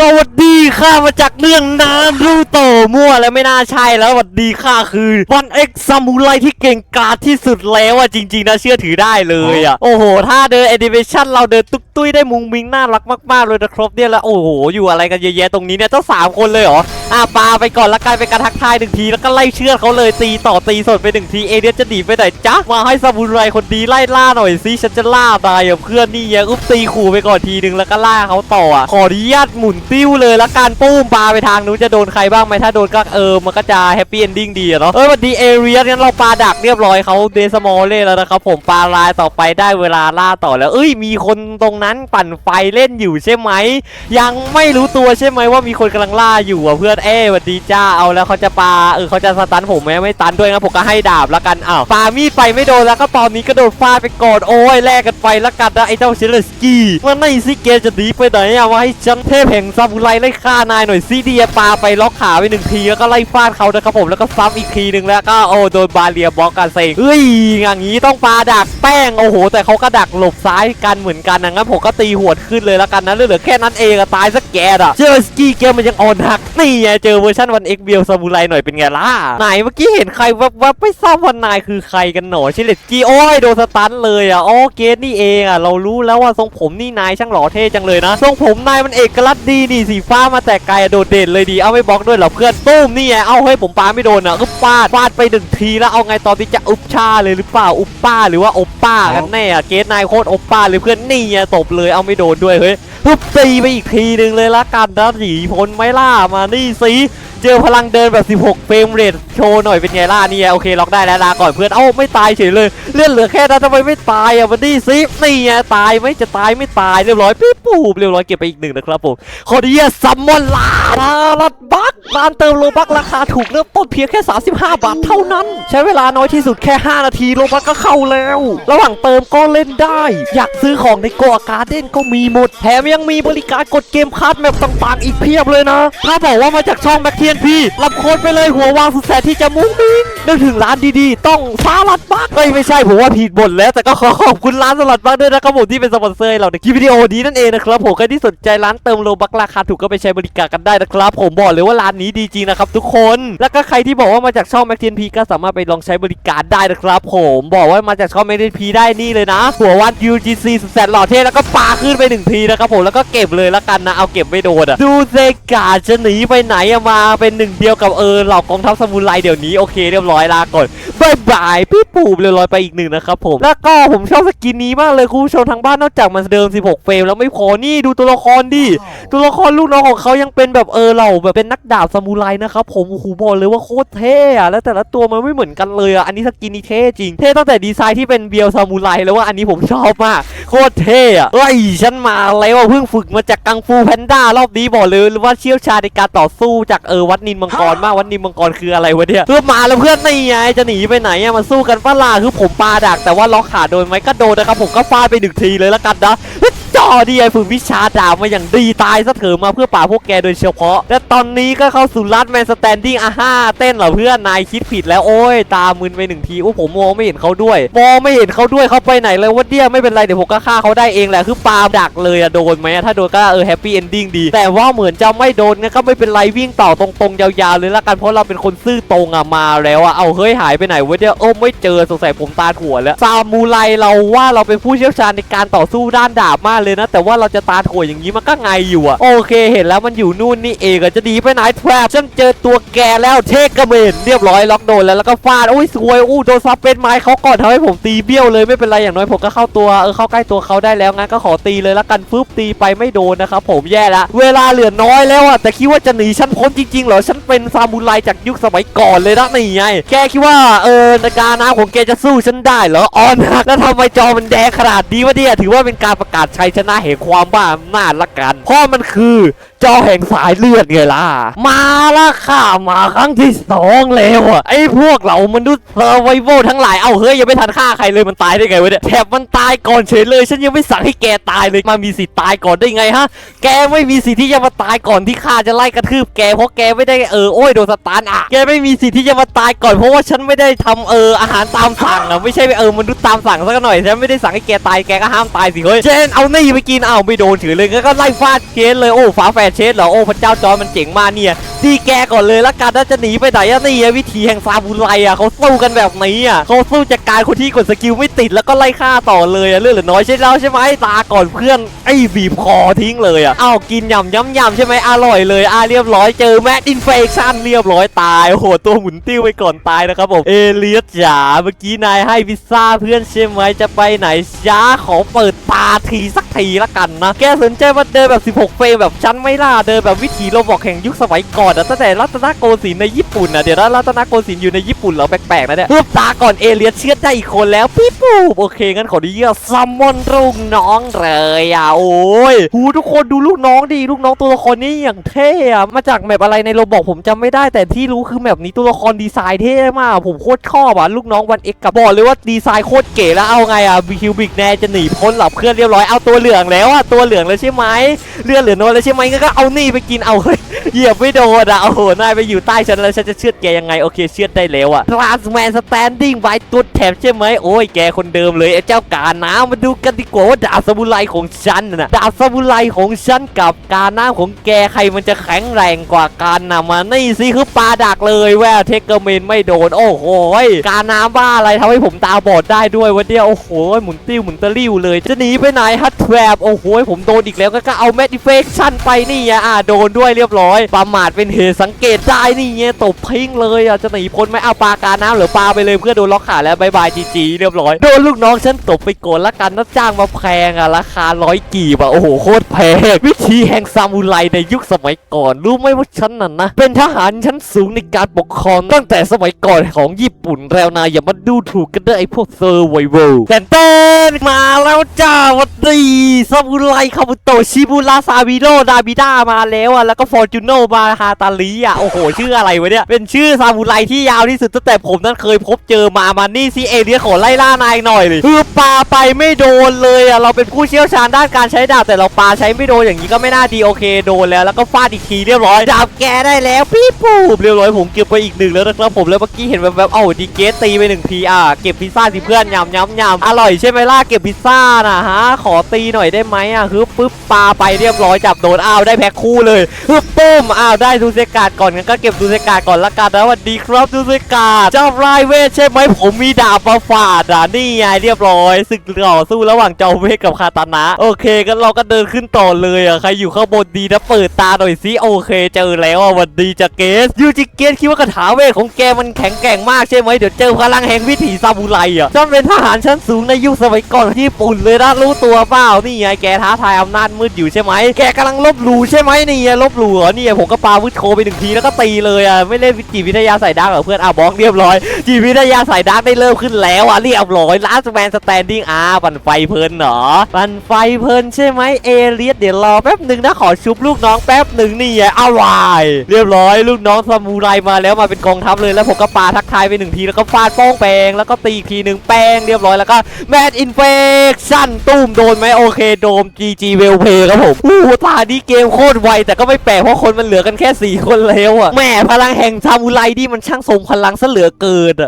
สวัสดีค่ะมาจากเรื่องนารูโตะมั่วแล้วไม่น่าใช่แล้วสวัสดีค่ะคือวันเอ็กซามูไรที่เก่งกาจที่สุดแล้วอะจริง ๆ นะเชื่อถือได้เลยอะโอ้โห ถ้าเดินแอนิเมชันเราเดินตุ๊กตุ้ยได้มุงมิงน่ารักมากๆเลยนะครับเนี่ยแล้วโอ้โห อยู่อะไรกันเยอะแยะตรงนี้เนี่ยเจ้าสามคนเลยเหรออะปาไปก่อนละกันเป็นการทักทายหนึ่งทีแล้วก็ไล่เชือดเขาเลยตีต่อตีสดไปหนึ่งทีเอเดียจะหนีไปไหนจ๊ะมาให้ซามูไรคนดีไล่ล่าหน่อยสิฉันจะล่าตายอะเพื่อนนี่ยังอุ๊บตีขู่ไปก่อนทีนึงแล้วก็ล่าเขาต่ออะขออนุญาตหมุนติ้วเลยละกันปุ้มปาไปทางนู้นจะโดนใครบ้างไหมถ้าโดนก็เออมันก็จะแฮปปี้เอนดิ้งดีอะเนาะเอ้ยสวัสดีเอเรียงั้นเราปาดักเรียบร้อยเขาเดสมอลเล่แล้วนะครับผมปาลายต่อไปได้เวลาล่าต่อแล้ว เอ้ยมีคนตรงนั้นปั่นไฟเล่นอยู่ใช่ไหมยังไม่รู้ตัวใช่ไหมว่ามีคนกำลังล่าอยู่อะเพื่อนเอ้สวัสดีจ้าเอาแล้วเขาจะปาเออเขาจะสตันผมไหมไม่ตันด้วยนะผมก็ให้ดาบแล้วกันอ้าวปามีดไปไม่โดนแล้วก็ตอนนี้ก็โดนฟาดไปก่อนโอ้ยแลกกันไปแล้วกันนะไอ้เจ้าเชลสกี้มันไม่สิเกจะหนีไปไหนอะว่าให้ฉันเทพแห่งซามูไรไล่ฆ่านายหน่อยซิเดียปาไปล็อกขาไปหนึ่งทีแล้วก็ไล่ฟาดเขานะครับผมแล้วก็ซ้ำอีกทีหนึ่งแล้วก็โอ้โดนบาเรียบล็อกกันเซ็งเฮ้ยอย่างนี้ต้องปาดักแป้งโอ้โห แต่เขาก็ดักหลบซ้ายกันเหมือนกันนะงั้นผมก็ตีหวดขึ้นเลยแล้วกันนะเหลือแค่นั้นเองอะตายสักแกดอะเจอสกี้เกมมันยังอ่อนหักนี่ไงเจอเวอร์ชันวันเอ็กเบลซามูไรหน่อยเป็นไงล่ะไหนเมื่อกี้เห็นใครวับๆไม่ทราบว่านายคือใครกันหนอชิเลตกี้โอ้ยโดนสตันเลยอะอ๋อเกสนี่เองอะเรารู้แล้วว่าทรงผมนี่นายช่างหล่อเท่จังเลยนะทรงผมนายมันเอกลักษณ์ดีนี่สีฟ้ามาแต่ไกลอะโดดเด่นเลยดีเอาไม่บล็อกด้วยเหรอเพื่อนตุ้มนี่ไงเอาให้ผมปาไม่โดนอะก็ฟาดฟาดไปหนึ่งทีแล้วเอาไงตอนที่จะอุบชาเลยหรือเปล่าอุบป้าหรือว่าอบป้ากันแน่อะเกสนายโคตรอบป้าเลยเพื่อนนี่ไงตบเลยเอาไม่โดนด้วยเฮ้ย ปุ๊บตีไปอีกทีหนึ่งเลยละกันนะหนีพ้นไม่ล่ามานี่สิ จอพลังเดินแบบ 16 เฟรมเรทโชว์หน่อยเป็นไงล่ะนี่ไงโอเคล็อกได้แล้วลาก่อนเพื่อนเอ้าไม่ตายเฉยเลยเลือดเหลือแค่นั้นทำไมไม่ตายอะมันนี่สินี่ไงตายไหมจะตายไม่ตายเรียบร้อยปิ๊บปูบเรียบร้อยเก็บไปอีกหนึ่งนะครับผมขอดีซัมมอนลาลัดบักร้านเติมโลบักราคาถูกเริ่มต้นเพียงแค่ 35 บาทเท่านั้น ใช้เวลาน้อยที่สุดแค่ 5 นาทีโลบักก็เข้าแล้ว ระหว่างเติมก็เล่นได้ อยากซื้อของในกอาการ์เด้นก็มีหมดแถมยังมีบริการกดเกมคัสแมปต่างๆ อีกเพียบเลยนะ ถ้าบอกว่ามาจากช่องแบ็คเทียนพี่รับโค้ดไปเลยหัววางสุดแสนที่จะมุ้งมิ้งนึกถึงร้านดีๆ ต้องสลัดบักเอ้ยไม่ใช่ผมว่าผิดบทแล้วแต่ก็ขอขอบคุณร้านสลัดบักด้วยนะครับผมที่เป็นสปอนเซอร์ให้เราในคลิปวิดีโอนี้นั่นเองนะครับผมใครที่สนใจร้านเติมโลบักราคาถูกก็ไปใช้บริการกันได้นะครับ ผมบอกเลยว่าร้านนี้ดีจริงนะครับทุกคน แล้วก็ใครที่บอกว่ามาจากช่องแม็กเทียนพีก็สามารถไปลองใช้บริการได้นะครับ ผมบอกว่ามาจากช่องแม็กเทียนพีได้นี่เลยนะ หัววัน UGC สุดแสนหล่อเท่แล้วก็ปาขึ้นไปหนึ่งทีนะครับผมแล้วก็เก็บเลยละกันนะเอาเก็บไม่โดนอะดูเซกาจะหนีไปไหนอะมาเป็นหนึ่งเดียวกับเออเหล่ากองทัพสมุนไพรเดี๋ยวนี้โอเคเรียบร้อยลาก่อนบายบายพี่ปู่เรียบร้อยไปอีกหนึ่งนะครับผมแล้วก็ผมชอบสกินนี้มากเลยคุณผู้ชมทางบ้านนอกจากมันเดิม 16 เฟรมแล้วไม่พอนี่ดูตัวละครดิตัวละครลูกน้องของเขายังเป็นแบบเออเหล่าแบบเป็นนักดาบซามูไรนะครับผมโอ้โหบอกเลยว่าโคตรเท่อะแล้วแต่ละตัวมันไม่เหมือนกันเลยอะอันนี้สกินนี่เท่จริงเท่ตั้งแต่ดีไซน์ที่เป็นเบียวซามูไรแล้วว่าอันนี้ผมชอบมากโคตรเท่อะเฮ้ยฉันมาแล้วะเพิ่งฝึกมาจากกังฟูแพนด้ารอบนี้บอกเลยว่าเชี่ยวชาญในการต่อสู้จากเออวัดนินมังกรมากวัดนินมังกรคืออะไรวะเนี่ยเพื่อมาแล้วเพื่อนนี่ไงจะหนีไปไหนอะมาสู้กันป้าล่าคือผมปาดักแต่ว่าล็อกขาโดนไหมก็โดนนะครับผมก็ฟาดไปหนึ่งทีเลยละกันนะ จอดีไอ้ฝึกวิชาดาบมาอย่างดีตายซะเถอะมาเพื่อป่าพวกแกโดยเฉพาะ และตอนนี้ก็เข้าสู่ลัดแมนสแตนดิ้งอะฮ่าเต้นเหรอเพื่อนนายคิดผิดแล้วโอ้ยตามึนไปหนึ่งทีโอ้ผมมองไม่เห็นเขาด้วยมองไม่เห็นเขาด้วยเขาไปไหนเลยวะเดียไม่เป็นไรเดี๋ยวผมก็ฆ่าเขาได้เองแหละคือปาดักเลยอะโดนไหมถ้าโดนก็เออแฮปปี้เอนดิ้งดีแต่ว่าเหมือนจะไม่โดนงั้นก็ไม่เป็นไรวิ่งต่อตรงๆยาวๆเลยละกันเพราะเราเป็นคนซื่อตรงอะมาแล้วอะเอาเฮ้ยหายไปไหนวะเดียโอ้ไม่เจอสงสัยผมตาถั่วแล้วซามูไรเราว่าเราเป็นผู้เชี่ยวชาญในการต่อสู้ด้านดาบมากเลยนะ แต่ว่าเราจะตาถั่อย่างนี้มันก็ไงอยู่อะโอเค เห็นแล้วมันอยู่นู่นนี่เองอะจะดีไปไหนแทรปฉันเจอตัวแกแล้วเทกกระเมนเรียบร้อยล็อกโดนแล้วแล้วก็ฟาดอุ้ยสวยอู้โดนซับเป็นไม้เขาก่อนทำให้ผมตีเบี้ยวเลยไม่เป็นไรอย่างน้อยผมก็เข้าตัวเออเข้าใกล้ตัวเขาได้แล้วงั้นก็ขอตีเลยละกันฟึบตีไปไม่โดนนะครับผมแย่ละเวลาเหลือน้อยแล้วอะแต่คิดว่าจะหนีฉันพ้นจริงๆเหรอฉันเป็นซามูไรจากยุคสมัยก่อนเลยนะนี่ไงแกคิดว่าเออในการน้ำของแกจะสู้ฉันได้เหรออ๋อนะแล้วทำไมจอมันแดงขนาดนี้วะเนี่ยถือว่าเป็นการประกาศชัชนะแห่งความบ้าอำนาจละกัน เพราะมันคือจอแห่งสายเลือดไงล่ะ มาละค่ะ มาครั้งที่สองแล้วอะไอ้พวกเรามนุษย์เซอร์ไวโวทั้งหลาย เอาเฮ้ยยังไม่ทันฆ่าใครเลยมันตายได้ไงวะเนี่ยแถบมันตายก่อนเฉยเลย ฉันยังไม่สั่งให้แกตายเลย มามีสิทธิ์ตายก่อนได้ไงฮะ แกไม่มีสิทธิ์ที่จะมาตายก่อนที่ข้าจะไล่กระทืบแกเพราะแกไม่ได้เออโอ้ยโดนสตาร์อะ แกไม่มีสิทธิ์ที่จะมาตายก่อนเพราะว่าฉันไม่ได้ทำเอออาหารตามสั่งอะไม่ใช่เออมนุษย์ตามสั่งสักหน่อยฉันไม่ได้สั่งให้แกตายแกก็ห้ามตายสิเฮ้ยเจนเอาหนี่ไปกินอ้าไม่โดนถือเลยก็ไล่ฟาดเคสเลยโอ้ฝาแฝดเชสเหรอ โอ้พระเจ้าจอร์จมันเจ๋งมากเนี่ยดีแกก่อนเลยละกันถ้าจะหนีไปไหนอะนี่วิธีแห่งซาบูไรอะเขาสู้กันแบบนี้อะเขาสู้จากการคนที่กดสกิลไม่ติดแล้วก็ไล่ฆ่าต่อเลยอะเรื่องเหลือน้อยใช่แล้วใช่ไหมตาก่อนเพื่อนไอ้บีบคอทิ้งเลยอะอ้าวกินยำยำยำใช่ไหมอร่อยเลยอะเรียบร้อยเจอแมดอินเฟคชั่นเรียบร้อยตายโอ้โหตัวหมุนติ้วไปก่อนตายนะครับผมเอเลียสจ๋าเมื่อกี้นายให้พิซซ่าเพื่อนใช่ไหมจะไปไหนจ้าขอเปิดตาทีสัก ทีละกันนะ แกสนใจมาเดินแบบ 16 เฟรมแบบฉันไม่ล่าเดินแบบวิถีโรบอกแห่งยุคสมัยก่อนอะตั้งแต่รัตนโกสินทร์ในญี่ปุ่นอะเดี๋ยวนะรัตนโกสินทร์อยู่ในญี่ปุ่นเหรอแปลกๆนะเนี่ยเพิ่มตาก่อนเอเลียเชื่อใจอีกคนแล้วพี่ปูโอเคงั้นขอดีเยี่ยซัมมอนลูกน้องเลยอะโอ้ยหูทุกคนดูลูกน้องดีลูกน้องตัวละครนี้อย่างเท่อะมาจากแมปอะไรในโรบอกผมจำไม่ได้แต่ที่รู้คือแมปนี้ตัวละครดีไซน์เท่มาก ผมโคตรชอบอะลูกน้องวันเอ็กกับบอกเลยว่าดีไซน์โคตรเก๋แล้วเอาไงอะบิคิวบิกแนจะหนีพ้นหลับเพื่อนเรียบร้อยเอาตัวเหลืองแล้วอะตัวเหลืองแล้วใช่ไหมเลือดเหลือน้อยแล้วใช่ไหมงั้นก็เอานี่ไปกินเอาเฮ้ย เหยียบไม่โดนอะโอ้โหนายไปอยู่ใต้ฉันแล้วฉันจะเชือดแกยังไงโอเคเชือดได้แล้วอะทรานส์แมนสแตนดิ้งไว้ตัวแถบใช่ไหมโอ้ยแกคนเดิมเลยไอ้เจ้าการน้ำมาดูกันดีกว่าว่าดาบซามูไรของฉันน่ะดาบซามูไรของฉันกับการน้ำของแกใครมันจะแข็งแรงกว่ากันนะมานี่สิคือปลาดักเลยแววเทคเกอร์เมนไม่โดนโอ้โหยการน้ำบ้าอะไรทำให้ผมตาบอดได้ด้วยวันเดียวโอ้โหหมุนติ้วหมุนตะลิ้วเลยจะหนีไปไหนฮัตแทรบโอ้โหยผมโดนอีกแล้วก็เอาแมดดิเฟคชั่นไปนี่อะโดนด้วยเรียบร้อยประมาทเป็นเหตุสังเกตได้นี่ไงตบพิงเลยอะจะหนีพ้นไหมเอาปลาการน้ำหรือปลาไปเลยเพื่อโดนล็อกขาแล้วบายบายจีจีเรียบร้อยโดนลูกน้องฉันตบไปโกนละกันนะจ้างมาแพงอะราคาร้อยกีบอะโอ้โหโคตรแพงวิธีแห่งซามูไรในยุคสมัยก่อน รู้ไหมว่าฉันน่ะนะเป็นทหารชั้นสูงในการปกครองตั้งแต่สมัยก่อนของญี่ปุ่นแล้วนายอย่ามาดูถูกกันเด้อไอพวกเซอร์ไวเวลแต่เต้นมาแล้วจ้าวัดดีซามูไรคาบุโตชิบุระซาบิโรดาบิด้ามาแล้วอะแล้วก็ฟอร์จูโนมาฮาตาลีอะ โอ้โห ชื่ออะไรวะเนี่ย เป็นชื่อซามูไรที่ยาวที่สุดตั้งแต่ผมนั้นเคยพบเจอมา มานี่สิเอเลียขอไล่ล่านายหน่อยเลยคือปาไปไม่โดนเลยอะ เราเป็นผู้เชี่ยวชาญด้านการใช้ดาบ แต่เราปาใช้ไม่โดนอย่างนี้ก็ไม่น่าดีโอเคโดนแล้ว แล้วก็ฟาดอีกทีเรียบร้อย ดาบแกได้แล้วพี่ปูบเรียบร้อยผมเก็บไปอีกหนึ่งแล้วนะครับผมแล้วเมื่อกี้เห็นแบบๆเอ้าดีเกสตีไปหนึ่งทีอะเก็บพิซซ่าสิเพื่อนยำยำยำอร่อยใช่ไหมล่ะเก็บพิซซ่านะฮะขอตีหน่อยได้ไหมอะคือปึ๊บปาไปเรียบร้อยจับโดนอ้าวได้แพ็คคู่เลยฮึบปุมอ้าวได้ดูเซกาดก่อนงั้นก็เก็บดูเซกาดก่อนละกันนะวัสดีครับดูเซกาดเจ้าไรเวทใช่ไหมผมมีดาบมาฝาดอะนี่ไงเรียบร้อยศึกต่อสู้ระหว่างเจ้าเวทกับคาตานะ โอเคกันเราก็เดินขึ้นต่อเลยอะใครอยู่ข้างบนดีนะเปิดตาหน่อยสิโอเค เจอแล้วอะวัสดีจากเกสยูจิเกสคิดว่ากระถาเวทของแกมันแข็งแกร่งมากใช่ไหมเดี๋ยวเจอพลังแห่งวิถีซามูไรอะจนเป็นทหารชั้นสูงในยุคสมัยก่อนญี่ปุ่นเลยนะรู้ตัวเปล่านี่ไงแกท้าทายอำนาจมืดอยู่ใช่ไหมแกกำลังลบหลู่ใช่ไหมนี่ไงลบหลู่เนี่ผมก็ปาวุธโคไปหนึ่งทีแล้วก็ตีเลยอะไม่เล่นจิตวิทยาใส่ดาร์กเหรอเพื่อนอะบล็อกเรียบร้อยจิตวิทยาใส่ดาร์กได้เริ่มขึ้นแล้วอะเรียบร้อยลาสแมนสแตนดิ้งอะปั่นไฟเพลินเหรอปั่นไฟเพลินใช่ไหมเอเลียสเดี๋ยวรอแป๊บหนึ่งนะขอชุบลูกน้องแป๊บหนึ่งนี่ไงเอาวายเรียบร้อยลูกน้องซามูไรมาแล้วมาเป็นกองทัพเลยแล้วผมก็ปาทักทายไปหนึ่งทีแล้วก็ฟาดป้องแปงแล้วก็ตีอีกทีหนึ่งแป้งเรียบร้อยแล้วก็แมดอินเฟคชั่นตุ้มโดนไหมโอเคโดม GG เวลเพย์ครับผมอู้ตาดีเกมโคตรไวแต่ก็ไม่แปลกเพราะคนมันเหลือกันแค่สี่คนแล้วอะแหม่พลังแห่งซามูไรนี่มันช่างทรงพลังซะเหลือเกินอะ